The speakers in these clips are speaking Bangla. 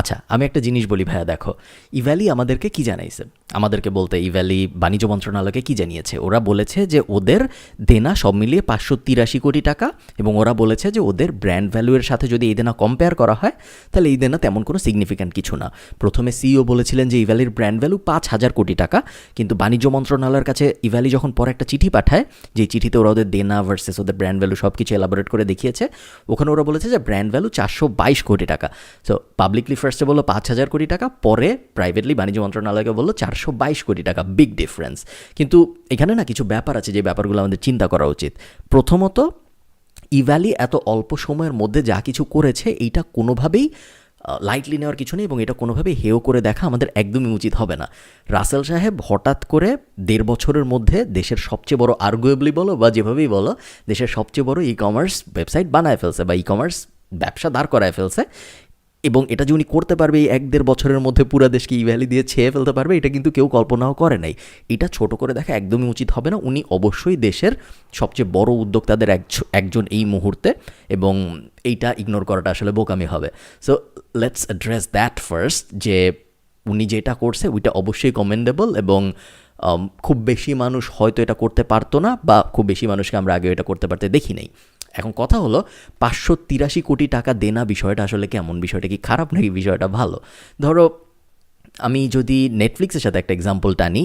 আচ্ছা আমি একটা জিনিস বলি ভাইয়া, দেখো ইভ্যালি আমাদেরকে কি জানাইছে? আমাদেরকে বলতে ইভ্যালি বাণিজ্য মন্ত্রণালয়কে কি জানিয়েছে? ওরা বলেছে যে ওদের দেনা সব মিলিয়ে পাঁচশো তিরাশি কোটি টাকা এবং ওরা বলেছে যে ওদের ব্র্যান্ড ভ্যালুয়ের সাথে যদি এই দেনা কম্পেয়ার করা হয়, তাহলে এই দেনা তেমন কোনো সিগনিফিক্যান্ট কিছু না। প্রথমে সিইও বলেছিলেন যে ইভ্যালির ব্র্যান্ড ভ্যালু পাঁচ হাজার কোটি টাকা, কিন্তু বাণিজ্য মন্ত্রণালয়ের কাছে ইভ্যালি যখন পরে একটা চিঠি পাঠায়, যে চিঠিতে ওরা ওদের দেনা ভার্সেস ওদের ব্র্যান্ড ভ্যালু সব কিছু এলাবোরেট করে দেখিয়েছে, ওখানে ওরা বলেছে যে ব্র্যান্ড ভ্যালু চারশো বাইশ কোটি টাকা। সো পাবলিকলি ফার্স্টে বলল পাঁচ হাজার কোটি টাকা, পরে প্রাইভেটলি বাণিজ্য মন্ত্রণালয়কে বলল চারশো বাইশ কোটি টাকা বিগ ডিফারেন্স কিন্তু এখানে না কিছু ব্যাপার আছে যে ব্যাপারগুলো আমাদের চিন্তা করা উচিত। প্রথমত ইভ্যালি এত অল্প সময়ের মধ্যে যা কিছু করেছে, এইটা কোনোভাবেই লাইটলি নেওয়ার কিছু নেই এবং এটা কোনোভাবেই হেও করে দেখা আমাদের একদমই উচিত হবে না। রাসেল সাহেব হঠাৎ করে দেড় বছরের মধ্যে দেশের সবচেয়ে বড় আর্গুয়েবলি বলো বা যেভাবেই বলো, দেশের সবচেয়ে বড় ই কমার্স ওয়েবসাইট বানায় ফেলছে বা ই কমার্স ব্যবসা দাঁড় করায় ফেলছে। এবং এটা যে উনি করতে পারবে এই এক দেড় বছরের মধ্যে পুরো দেশকে ইভ্যালি দিয়ে ছেয়ে ফেলতে পারবে, এটা কিন্তু কেউ কল্পনাও করে নাই। এটা ছোট করে দেখা একদমই উচিত হবে না। উনি অবশ্যই দেশের সবচেয়ে বড় উদ্যোক্তাদের একজন এই মুহূর্তে এবং এইটা ইগনোর করাটা আসলে বোকামি হবে। So let's address that first যে উনি যেটা করছে ওইটা অবশ্যই কমেন্ডেবল এবং খুব বেশি মানুষ হয়তো এটা করতে পারতো না বা খুব বেশি মানুষকে আমরা আগে এটা করতে পারতে দেখি নাই। এখন কথা হলো, পাঁচশো তিরাশি কোটি টাকা দেনা বিষয়টা আসলে কেমন? বিষয়টা কি খারাপ নাকি বিষয়টা ভালো? ধরো, আমি যদি নেটফ্লিক্সের সাথে একটা এক্সাম্পল টানি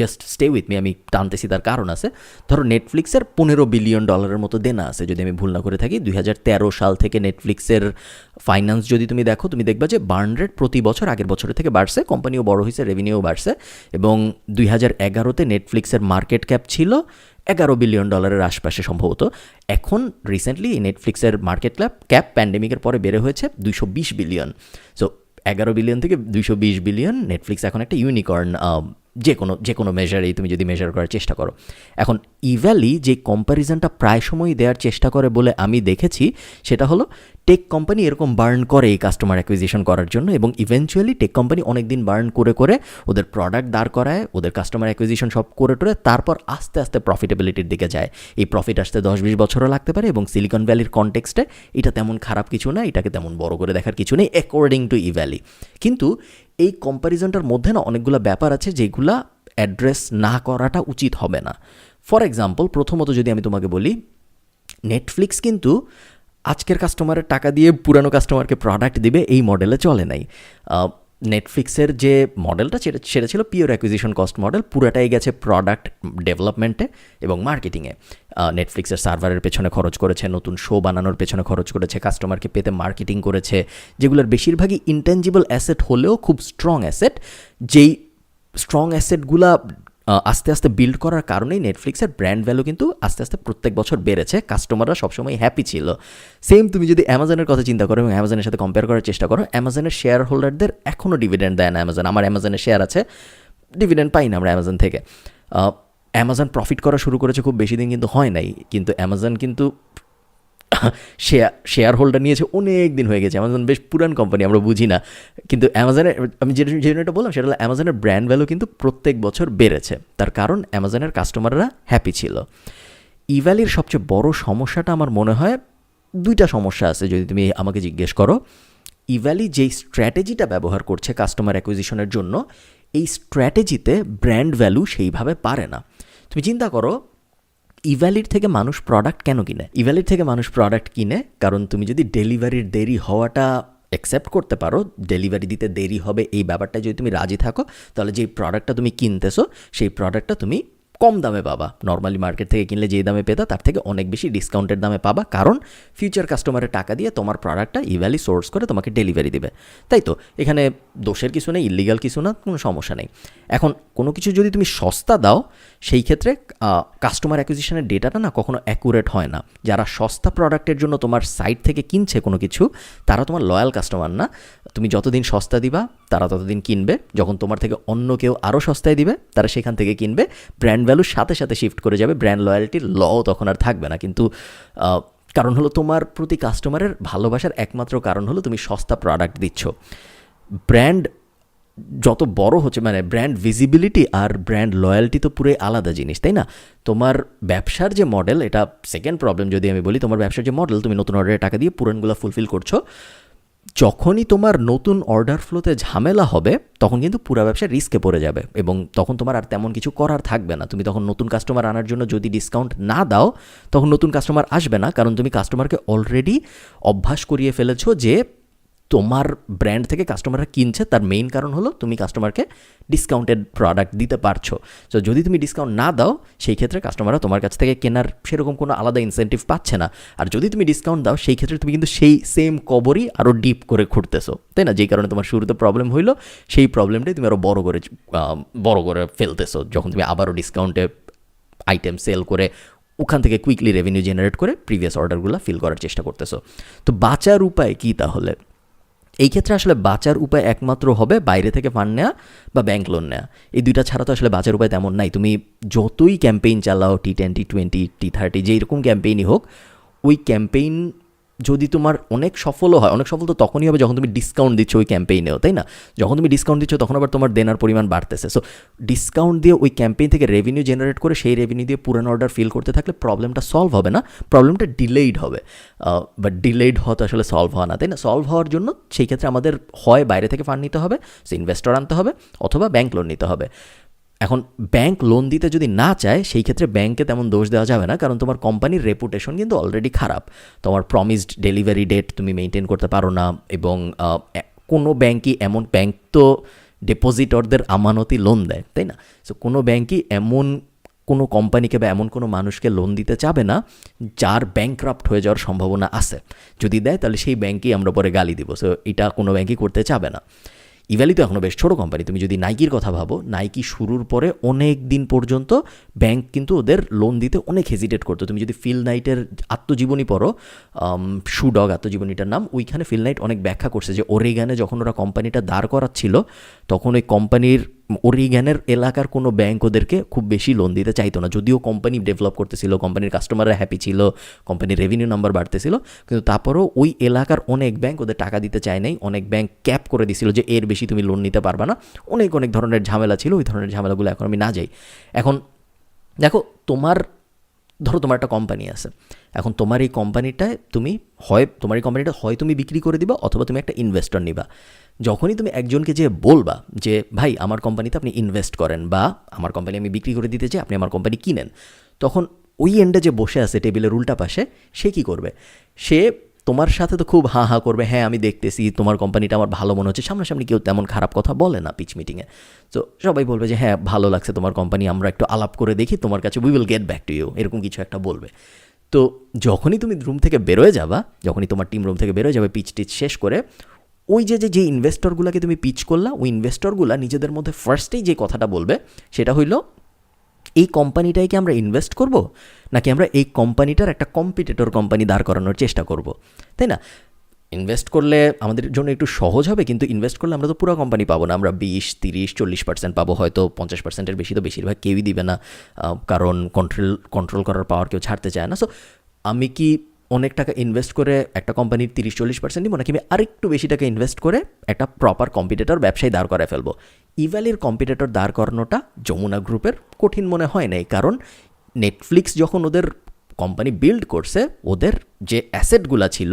জাস্ট স্টে উইথ মি আমি টানতেছি তার কারণ আছে। ধরো নেটফ্লিক্সের পনেরো বিলিয়ন ডলারের মতো দেনা আছে, যদি আমি ভুল না করে থাকি। দুই হাজার তেরো সাল থেকে নেটফ্লিক্সের ফাইন্যান্স যদি তুমি দেখো, তুমি দেখবা যে বার্ন রেট প্রতি বছর আগের বছরের থেকে বাড়ছে কোম্পানিও বড় হয়েছে রেভিনিউ বাড়ছে। এবং দুই হাজার এগারোতে নেটফ্লিক্সের মার্কেট ক্যাপ ছিল এগারো বিলিয়ন ডলারের আশপাশে সম্ভবত। এখন রিসেন্টলি নেটফ্লিক্সের মার্কেট ক্যাপ ক্যাপ প্যান্ডেমিকের পরে বেড়ে হয়েছে দুইশো বিশ বিলিয়ন। সো এগারো বিলিয়ন থেকে দুইশো বিশ বিলিয়ন নেটফ্লিক্স এখন একটা ইউনিকর্ন যে কোনো যে কোনো মেজারেই তুমি যদি মেজার করার চেষ্টা করো। এখন ইভ্যালি যে কম্প্যারিজনটা প্রায় সময়ই দেওয়ার চেষ্টা করে বলে আমি দেখেছি, সেটা হলো টেক কোম্পানি এরকম বার্ন করে এই কাস্টমার অ্যাকুইজিশন করার জন্য এবং ইভেনচুয়ালি টেক কোম্পানি অনেক দিন বার্ন করে করে ওদের প্রোডাক্ট দাঁড় করায়, ওদের কাস্টমার অ্যাকুইজিশন সব করে টোরে তারপর আস্তে আস্তে প্রফিটেবিলিটির দিকে যায়। এই প্রফিট আসতে দশ, বিশ বছরও লাগতে পারে এবং সিলিকন ভ্যালির কনটেক্সটে এটা তেমন খারাপ কিছু না, এটাকে তেমন বড় করে দেখার কিছু নেই অ্যাকর্ডিং টু ইভ্যালি কিন্তু এই কম্প্যারিজনটার মধ্যে না অনেকগুলো ব্যাপার আছে যেগুলা অ্যাড্রেস না করাটা উচিত হবে না। ফর এক্সাম্পল প্রথমত যদি আমি তোমাকে বলি নেটফ্লিক্স কিন্তু আজকের কাস্টমারের টাকা দিয়ে পুরানো কাস্টমারকে প্রোডাক্ট দিবে, এই মডেলে চলে নাই। নেটফ্লিক্সের যে মডেলটা সেটা সেটা ছিল পিওর অ্যাকুইজিশন কস্ট মডেল পুরোটাই গেছে প্রোডাক্ট ডেভেলপমেন্টে এবং মার্কেটিংয়ে নেটফ্লিক্সের সার্ভারের পেছনে খরচ করেছে, নতুন শো বানানোর পেছনে খরচ করেছে কাস্টমারকে পেতে মার্কেটিং করেছে, যেগুলোর বেশিরভাগই ইনটেঞ্জিবল অ্যাসেট হলেও খুব স্ট্রং অ্যাসেট যেই স্ট্রং অ্যাসেটগুলা আস্তে আস্তে বিল্ড করার কারণেই নেটফ্লিক্সের ব্র্যান্ড ভ্যালু কিন্তু আস্তে আস্তে প্রত্যেক বছর বেড়েছে। কাস্টমাররা সবসময় হ্যাপি ছিল। সেম তুমি যদি অ্যামাজনের কথা চিন্তা করো এবং অ্যামাজনের সাথে কম্পেয়ার করার চেষ্টা করো অ্যামাজনের শেয়ার হোল্ডারদের এখনও ডিভিডেন্ড দেয় না অ্যামাজন আমার অ্যামাজনের শেয়ার আছে ডিভিডেন্ড পাই না আমরা অ্যামাজন থেকে। অ্যামাজন প্রফিট করা শুরু করেছে খুব বেশি দিন কিন্তু হয় নাই। কিন্তু অ্যামাজন কিন্তু শেয়ার শেয়ার হোল্ডার নিয়েছে, অনেক দিন হয়ে গেছে। অ্যামাজন বেশ পুরান কোম্পানি আমরা বুঝি না। কিন্তু অ্যামাজনের আমি যে জন্য বললাম, সেটা হলো অ্যামাজনের ব্র্যান্ড ভ্যালু কিন্তু প্রত্যেক বছর বেড়েছে। তার কারণ অ্যামাজনের কাস্টমাররা হ্যাপি ছিল। ইভ্যালির সবচেয়ে বড় সমস্যাটা আমার মনে হয়, দুইটা সমস্যা আছে যদি তুমি আমাকে জিজ্ঞেস করো। ইভ্যালি যেই স্ট্র্যাটেজিটা ব্যবহার করছে কাস্টমার অ্যাকুইজিশনের জন্য, এই স্ট্র্যাটেজিতে ব্র্যান্ড ভ্যালু সেইভাবে পারে না। তুমি চিন্তা করো ইভ্যালির থেকে মানুষ প্রোডাক্ট কেন কিনে? ইভ্যালির থেকে মানুষ প্রোডাক্ট কিনে কারণ তুমি যদি ডেলিভারির দেরি হওয়াটা অ্যাকসেপ্ট করতে পারো ডেলিভারি দিতে দেরি হবে এই ব্যাপারটা যদি তুমি রাজি থাকো, তাহলে যেই প্রোডাক্টটা তুমি কিনতেছো, সেই প্রোডাক্টটা তুমি কম দামে পাবা। নর্মালি মার্কেট থেকে কিনলে যে দামে পেতা, তার থেকে অনেক বেশি ডিসকাউন্টের দামে পাবা। কারণ ফিউচার কাস্টমারের টাকা দিয়ে তোমার প্রোডাক্টটা ইভ্যালি সোর্স করে তোমাকে ডেলিভারি দেবে। তাই তো? এখানে দোষের কিছু নেই ইলিগাল কিছু না, কোনো সমস্যা নেই। এখন কোনো কিছু যদি তুমি সস্তা দাও, সেই ক্ষেত্রে কাস্টমার অ্যাকুইজিশনের ডেটাটা না কখনো অ্যাকুরেট হয় না। যারা সস্তা প্রোডাক্টের জন্য তোমার সাইট থেকে কিনছে কোনো কিছু, তারা তোমার লয়াল কাস্টমার না। তুমি যতদিন সস্তা দিবা, তারা ততদিন কিনবে। যখন তোমার থেকে অন্য কেউ আরও সস্তায় দিবে, তারা সেখান থেকে কিনবে। ব্র্যান্ড ভ্যালুর সাথে সাথে শিফট করে যাবে ব্র্যান্ড লয়্যালটির লও তখন আর থাকবে না। কিন্তু কারণ হলো তোমার প্রতি কাস্টমারের ভালোবাসার একমাত্র কারণ হলো তুমি সস্তা প্রোডাক্ট দিচ্ছ। ব্র্যান্ড যত বড় হচ্ছে মানে ব্র্যান্ড ভিজিবিলিটি আর ব্র্যান্ড লয়্যালটি তো পুরোই আলাদা জিনিস, তাই না? তোমার ব্যবসার যে মডেল এটা সেকেন্ড প্রবলেম যদি আমি বলি, তোমার ব্যবসার যে মডেল তুমি নতুন অর্ডারে টাকা দিয়ে পুরানগুলো ফুলফিল করছ, যখনই তোমার নতুন অর্ডার ফ্লোতে ঝামেলা হবে, তখন কিন্তু পুরো ব্যবসা রিস্কে পড়ে যাবে এবং তখন তোমার আর তেমন কিছু করার থাকবে না। তুমি তখন নতুন কাস্টমার আনার জন্য যদি ডিসকাউন্ট না দাও, তখন নতুন কাস্টমার আসবে না, কারণ তুমি কাস্টমারকে অলরেডি অভ্যাস করিয়ে ফেলেছো যে তোমার ব্র্যান্ড থেকে কাস্টমাররা কিনছে, তার মেইন কারণ হলো তুমি কাস্টমারকে ডিসকাউন্টেড প্রোডাক্ট দিতে পারছ। তো যদি তুমি ডিসকাউন্ট না দাও, সেই ক্ষেত্রে কাস্টমাররা তোমার কাছ থেকে কেনার সেরকম কোনো আলাদা ইনসেন্টিভ পাচ্ছে না। আর যদি তুমি ডিসকাউন্ট দাও, সেই ক্ষেত্রে তুমি কিন্তু সেই সেম কবরই আরও ডিপ করে খুঁড়তেছো। তাই না? যেই কারণে তোমার শুরুতে প্রবলেম হইল, সেই প্রবলেমটাই তুমি আরও বড় করে বড় করে ফেলতেছো। যখন তুমি আবারও ডিসকাউন্টে আইটেম সেল করে ওখান থেকে কুইকলি রেভিনিউ জেনারেট করে প্রিভিয়াস অর্ডারগুলো ফিল করার চেষ্টা করতেছো। তো বাঁচার উপায় কী তাহলে? এই ক্ষেত্রে আসলে বাঁচার উপায় একমাত্র হবে বাইরে থেকে ফান্ড নেওয়া বা ব্যাংক লোন নেওয়া এই দুইটা ছাড়া তো আসলে বাঁচার উপায় তেমন নাই। তুমি যতই ক্যাম্পেইন চালাও T ten T twenty T thirty যেই রকম ক্যাম্পেইনই হোক, ওই ক্যাম্পেইন যদি তোমার অনেক সফলও হয়, অনেক সফল তো তখনই হবে যখন তুমি ডিসকাউন্ট দিচ্ছ ওই ক্যাম্পেইনেও তাই না? যখন তুমি ডিসকাউন্ট দিচ্ছ তখন আবার তোমার দেনার পরিমাণ বাড়তেছে। সো ডিসকাউন্ট দিয়ে ওই ক্যাম্পেইন থেকে রেভিনিউ জেনারেট করে সেই রেভিনিউ দিয়ে পুরানো অর্ডার ফিল করতে থাকলে প্রবলেমটা সলভ হবে না প্রবলেমটা ডিলেইড হবে। বাট ডিলেইড হওয়া তো আসলে সলভ হওয়া না, তাই না? সলভ হওয়ার জন্য সেই ক্ষেত্রে আমাদের হয় বাইরে থেকে ফান্ড নিতে হবে সে ইনভেস্টর আনতে হবে, অথবা ব্যাংক লোন নিতে হবে। এখন ব্যাংক লোন দিতে যদি না চায়, সেই ক্ষেত্রে ব্যাংকে তেমন দোষ দেওয়া যাবে না, কারণ তোমার কোম্পানির রেপুটেশন কিন্তু অলরেডি খারাপ। তোমার প্রমিসড ডেলিভারি ডেট তুমি মেনটেন করতে পারো না এবং কোনো ব্যাংকই এমন ব্যাংক তো ডেপোজিটরদের আমানতি লোন দেয়, তাই না? সো কোনো ব্যাংকই এমন কোনো কোম্পানিকে বা এমন কোনো মানুষকে লোন দিতে চাবে না, যার ব্যাংক্রাফ্ট হয়ে যাওয়ার সম্ভাবনা আছে। যদি দেয়, তাহলে সেই ব্যাংকেই আমরা পরে গালি দিব। সো এটা কোনো ব্যাংকই করতে চাবে না। ইভ্যালি তো এখনও বেশ ছোটো কোম্পানি তুমি যদি নাইকির কথা ভাবো নাইকি শুরুর পরে অনেক দিন পর্যন্ত ব্যাংক কিন্তু ওদের লোন দিতে অনেক হেজিটেট করতো। তুমি যদি ফিল নাইটের আত্মজীবনী পড়ো শুডগ আত্মজীবনীটার নাম, ওইখানে ফিল নাইট অনেক ব্যাখ্যা করছে যে ওরেগানে যখন ওরা কোম্পানিটা দাঁড় করাচ্ছিল, তখন ওই কোম্পানির ওরিগ্যানের এলাকার কোনো ব্যাঙ্ক ওদেরকে খুব বেশি লোন দিতে চাইতো না। যদিও কোম্পানি ডেভেলপ করতেছিল কোম্পানির কাস্টমাররা হ্যাপি ছিল কোম্পানির রেভিনিউ নাম্বার বাড়তেছিল, কিন্তু তারপরেও ওই এলাকার অনেক ব্যাঙ্ক ওদের টাকা দিতে চায় নাই। অনেক ব্যাঙ্ক ক্যাপ করে দিছিল যে এর বেশি তুমি লোন নিতে পারবা না। অনেক অনেক ধরনের ঝামেলা ছিল, ওই ধরনের ঝামেলাগুলো এখন আমি না যাই। এখন দেখো, তোমার ধরো তোমার একটা কোম্পানি আছে। এখন তোমার এই কোম্পানিটায় তুমি হয় তোমার এই কোম্পানিটা হয় তুমি বিক্রি করে দিবা অথবা তুমি একটা ইনভেস্টর নিবা। যখনই তুমি একজনকে যে বলবা যে, ভাই, আমার কোম্পানিতে আপনি ইনভেস্ট করেন বা আমার কোম্পানি আমি বিক্রি করে দিতে চাই, আপনি আমার কোম্পানি কিনেন। তখন ওই এন্ডে যে বসে আছে টেবিলের উল্টা পাশে, সে কি করবে? সে তোমার সাথে তো খুব হা হা করবে হ্যাঁ আমি দেখতেছি, তোমার কোম্পানিটা আমার ভালো মনে হচ্ছে, সামনাসামনি কেউ তেমন খারাপ কথা বলে না পিচ মিটিংয়ে তো সবাই বলবে যে হ্যাঁ ভালো লাগছে তোমার কোম্পানি, আমরা একটু আলাপ করে দেখি, তোমার কাছে we will get back to you এরকম কিছু একটা বলবে। তো যখনই তুমি রুম থেকে বেরোয় যাবা, যখনই তোমার টিম রুম থেকে বেরোয় যাবে পিচ টিচ শেষ করে, ওই যে যে ইনভেস্টরগুলোকে তুমি পিচ করলা, ওই ইনভেস্টরগুলো নিজেদের মধ্যে ফার্স্টেই যে কথাটা বলবে, সেটা হইল এই কোম্পানিটায় কি আমরা ইনভেস্ট করব? নাকি আমরা এই কোম্পানিটার একটা কম্পিটিটর কোম্পানি দাঁড় করানোর চেষ্টা করব? তাই না? ইনভেস্ট করলে আমাদের জন্য একটু সহজ হবে, কিন্তু ইনভেস্ট করলে আমরা তো পুরো কোম্পানি পাবো না। আমরা বিশ, তিরিশ, চল্লিশ পার্সেন্ট পাবো, হয়তো পঞ্চাশ পার্সেন্টের বেশি তো বেশিরভাগ কেউই দিবে না। কারণ কন্ট্রোল কন্ট্রোল করার পাওয়ার কেউ ছাড়তে চায় না। সো আমি কি অনেক টাকা ইনভেস্ট করে একটা কোম্পানির তিরিশ, চল্লিশ পার্সেন্ট দিব নাকি আমি আরেকটু বেশি টাকা ইনভেস্ট করে একটা প্রপার কম্পিটিটর ব্যবসায় দাঁড় করে ফেলব। ইভ্যালির কম্পিটিটর দাঁড় করানোটা যমুনা গ্রুপের কঠিন মনে হয় নাই, কারণ নেটফ্লিক্স যখন ওদের কোম্পানি বিল্ড করছে, ওদের যে অ্যাসেটগুলো ছিল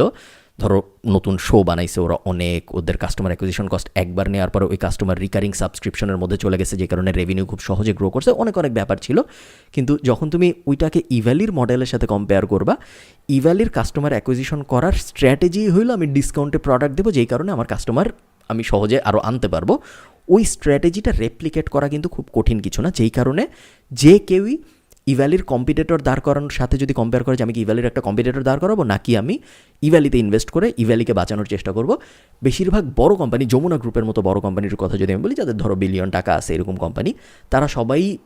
ধরো নতুন শো বানাইছে, ওরা অনেক, ওদের কাস্টমার অ্যাকুইজিশন কস্ট একবার নেওয়ার পরে ওই কাস্টমার রিকারিং সাবস্ক্রিপশনের মধ্যে চলে গেছে, যে কারণে রেভিনিউ খুব সহজে গ্রো করছে, অনেক অনেক ব্যাপার ছিল। কিন্তু যখন তুমি ওইটাকে ইভ্যালির মডেলের সাথে কম্পেয়ার করবা ইভ্যালির কাস্টমার অ্যাকুইজিশন করার স্ট্র্যাটেজি হইল, আমি ডিসকাউন্টে প্রোডাক্ট দেবো, যেই কারণে আমার কাস্টমার আমি সহজে আরও আনতে পারব। ওই স্ট্র্যাটেজিটা রেপ্লিকেট করা কিন্তু খুব কঠিন কিছু না, যেই কারণে যে কেউই ইভ্যালির কম্পিটিটর দাঁড় করানোর সাথে যদি কম্পেয়ার করে যে আমি কি ইভ্যালির একটা কম্পিটিটর দাঁড় করাবো, নাকি আমি ইভ্যালিতে ইনভেস্ট করে ইভ্যালিকে বাঁচানোর চেষ্টা করব? বেশিরভাগ বড় কোম্পানি যমুনা গ্রুপের মতো বড় কোম্পানির কথা যদি আমি বলি, যাদের ধরো বিলিয়ন টাকা আছে এরকম কোম্পানি তারা সবাই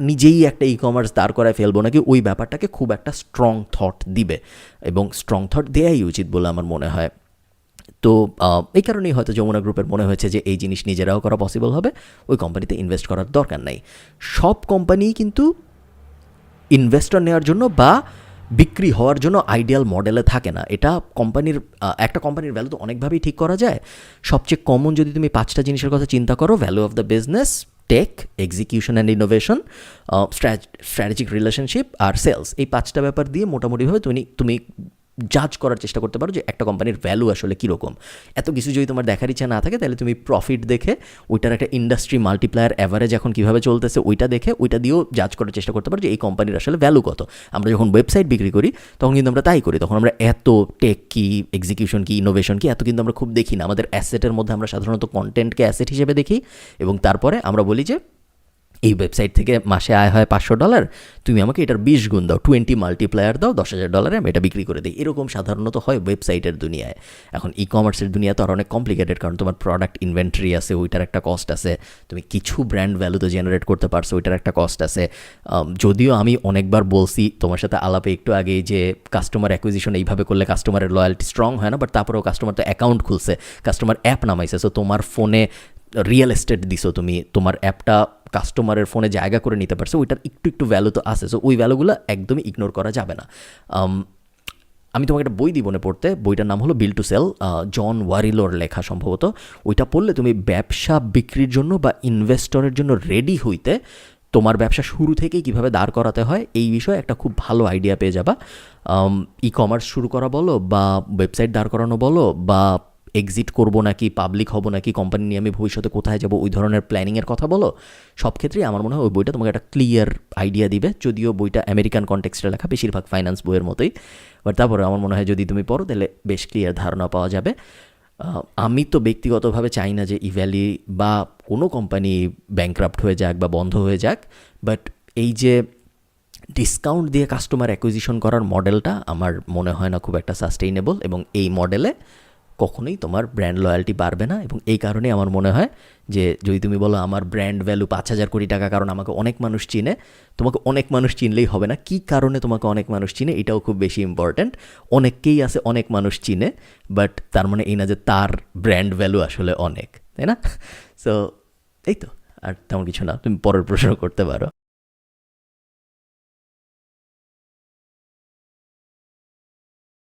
নিজেই একটা ই কমার্স দাঁড় করায় ফেলব নাকি ওই ব্যাপারটাকে খুব একটা স্ট্রং থট দিবে। এবং স্ট্রং থট দেয়াই উচিত বলে আমার মনে হয়। তো এই কারণেই হয়তো যমুনা গ্রুপের মনে হয়েছে যে এই জিনিস নিজেরাও করা পসিবল হবে, ওই কোম্পানিতে ইনভেস্ট করার দরকার নাই। সব কোম্পানিই কিন্তু ইনভেস্টর নেওয়ার জন্য বা বিক্রি হওয়ার জন্য আইডিয়াল মডেলে থাকে না। এটা কোম্পানির একটা কোম্পানির ভ্যালু তো অনেকভাবেই ঠিক করা যায়। সবচেয়ে কমন যদি তুমি পাঁচটা জিনিসের কথা চিন্তা করো value of the business tech execution and innovation strategic relationship R sales এই পাঁচটা ব্যাপার দিয়ে মোটামুটিভাবে তুমি তুমি জাজ করার চেষ্টা করতে পারো যে একটা কোম্পানির ভ্যালু আসলে কীরকম। এত কিছু যদি তোমার দেখার ইচ্ছা না থাকে, তাহলে তুমি প্রফিট দেখে ওইটার একটা ইন্ডাস্ট্রি মাল্টিপ্লায়ার অ্যাভারেজ এখন কীভাবে চলতেছে ওইটা দেখে ওইটা দিয়েও জাজ করার চেষ্টা করতে পারো যে এই কোম্পানির আসলে ভ্যালু কত। আমরা যখন ওয়েবসাইট বিক্রি করি, তখন কিন্তু আমরা তাই করি, তখন আমরা এত টেক কি এক্সিকিউশন কি ইনোভেশন কি, এত কিন্তু আমরা খুব দেখি না। আমাদের অ্যাসেটের মধ্যে আমরা সাধারণত কন্টেন্টকে অ্যাসেট হিসেবে দেখি এবং তারপরে আমরা বলি যে এই ওয়েবসাইট থেকে মাসে আয় হয় পাঁচশো ডলার তুমি আমাকে এটার বিশ গুণ দাও টোয়েন্টি মাল্টিপ্লায়ার দাও, দশ হাজার ডলারে আমি এটা বিক্রি করে দিই। এরকম সাধারণত হয় ওয়েবসাইটের দুনিয়ায়। এখন ই কমার্সের দুনিয়া তো আর অনেক কমপ্লিকেটেড কারণ তোমার প্রোডাক্ট ইনভেন্টরি আছে, ওইটার একটা কস্ট আছে। তুমি কিছু ব্র্যান্ড ভ্যালু তো জেনারেট করতে পারছ, ওইটার একটা কস্ট আছে। যদিও আমি অনেকবার বলছি তোমার সাথে আলাপে একটু আগে যে কাস্টমার অ্যাকুইজিশন এইভাবে করলে কাস্টমারের লয়্যালটি স্ট্রং হয় না বাট তারপরেও কাস্টমার তো অ্যাকাউন্ট খুলছে কাস্টমার অ্যাপ নামাইছে। সো তোমার ফোনে রিয়েল এস্টেট দিছো তুমি, তোমার অ্যাপটা কাস্টমারের ফোনে জায়গা করে নিতে পারছ, ওইটার একটু একটু ভ্যালু তো আছে। সো ওই ভ্যালুগুলো একদমই ইগনোর করা যাবে না। আমি তোমাকে একটা বই দিব মনে পড়তে। বইটার নাম হলো বিল টু সেল জন ওয়ারিলোর লেখা সম্ভবত। ওইটা পড়লে তুমি ব্যবসা বিক্রির জন্য বা ইনভেস্টরের জন্য রেডি হইতে তোমার ব্যবসা শুরু থেকেই কীভাবে দাঁড় করাতে হয়, এই বিষয়ে একটা খুব ভালো আইডিয়া পেয়ে যাবা। ই কমার্স শুরু করা বলো বা ওয়েবসাইট দাঁড় করানো বলো বা এক্সিট করব নাকি পাবলিক হব নাকি কোম্পানি নিয়ে আমি ভবিষ্যতে কোথায় যাব, ওই ধরনের প্ল্যানিংয়ের কথা বলো। সব ক্ষেত্রেই আমার মনে হয় ওই বইটা তোমাকে একটা ক্লিয়ার আইডিয়া দিবে। যদিও বইটা আমেরিকান কনটেক্সটে লেখা, বেশিরভাগ ফাইন্যান্স বইয়ের মতোই। বাট তারপরে আমার মনে হয় যদি তুমি পড়ো, তাহলে বেশ ক্লিয়ার ধারণা পাওয়া যাবে। আমি তো ব্যক্তিগতভাবে চাই না যে ইভ্যালি বা কোনো কোম্পানি ব্যাংক্রাফ্ট হয়ে যাক বা বন্ধ হয়ে যাক। বাট এই যে ডিসকাউন্ট দিয়ে কাস্টমার অ্যাকুইজিশন করার মডেলটা আমার মনে হয় না খুব একটা সাস্টেইনেবল এবং এই মডেলে কখনোই তোমার ব্র্যান্ড লয়্যালটি বাড়বে না এবং এই কারণে আমার মনে হয় যে যদি তুমি বলো আমার ব্র্যান্ড ভ্যালু পাঁচ হাজার কোটি টাকা কারণ আমাকে অনেক মানুষ চিনে, তোমাকে অনেক মানুষ চিনলেই হবে না। কী কারণে তোমাকে অনেক মানুষ চিনে এটাও খুব বেশি ইম্পর্ট্যান্ট অনেককেই আছে অনেক মানুষ চিনে বাট তার মানে এই না যে তার ব্র্যান্ড ভ্যালু আসলে অনেক, তাই না? সো এই তো, আর তেমন কিছু না, তুমি পরের প্রশ্ন করতে পারো।